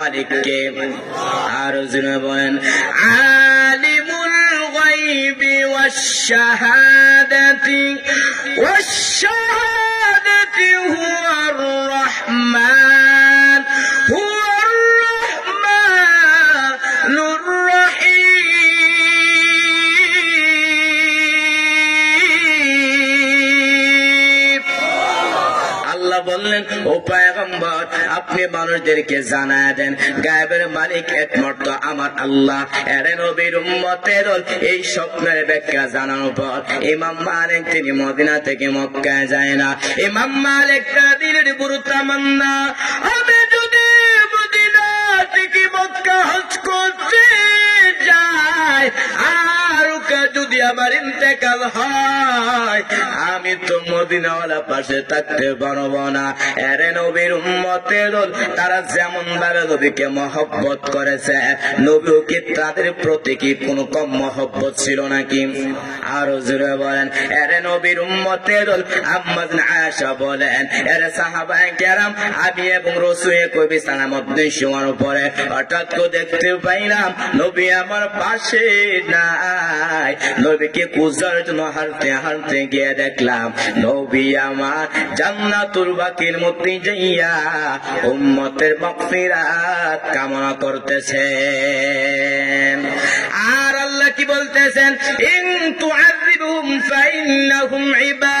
মালিককে আর জুনে বলেন আলিমুল গাইবি ওয়াশ-শাহাদাতি ওয়াশ-শাহাদাতি আল্লাহ বললেন, ও পায়গম্বর, আপনি মানুষদেরকে জানায় দেন, গায়েবের মালিক একমাত্র আমার আল্লাহ। এরে নবীর উম্মতের এই স্বপ্নের ব্যাখ্যা জানানোর পর ইমাম মালিক তিনি মদিনা থেকে মক্কায় যায় না। ইমাম মালিক তার দিনের গুরু আমার ইন্তেকাল হয়। আমি তো মদিনাওয়ালা পাশে থাকতে পারব না। এরে নবীর উম্মতের তারা যেমন ভাবে নবীকে মহব্বত করেছে, নবীও কি তাদের প্রতি কি কোনো কম মহব্বত ছিল নাকি? আরও জোরে বলেন এরে নবীর উম্মতের আম্মাজ আয়েশা বলেন এরে সাহাবায়ে কেরাম, আমি এবং রসুয়ে কবি সালামত শোয়ার পরে হঠাৎ করে দেখতে পাইলাম, নবী আমার পাশে নাই। নবীকে পূজার জন্য হারতে হারতে গিয়ে দেখলাম। নবী আমার জান্নাতুল বাকির মধ্যে যাইয়া উম্মতের মাগফিরাত কামনা করতেছেন। আর আল্লাহ কি বলতেছেন? ইন তুআযিবহুম ফাইন্নাহুম ইবাদু।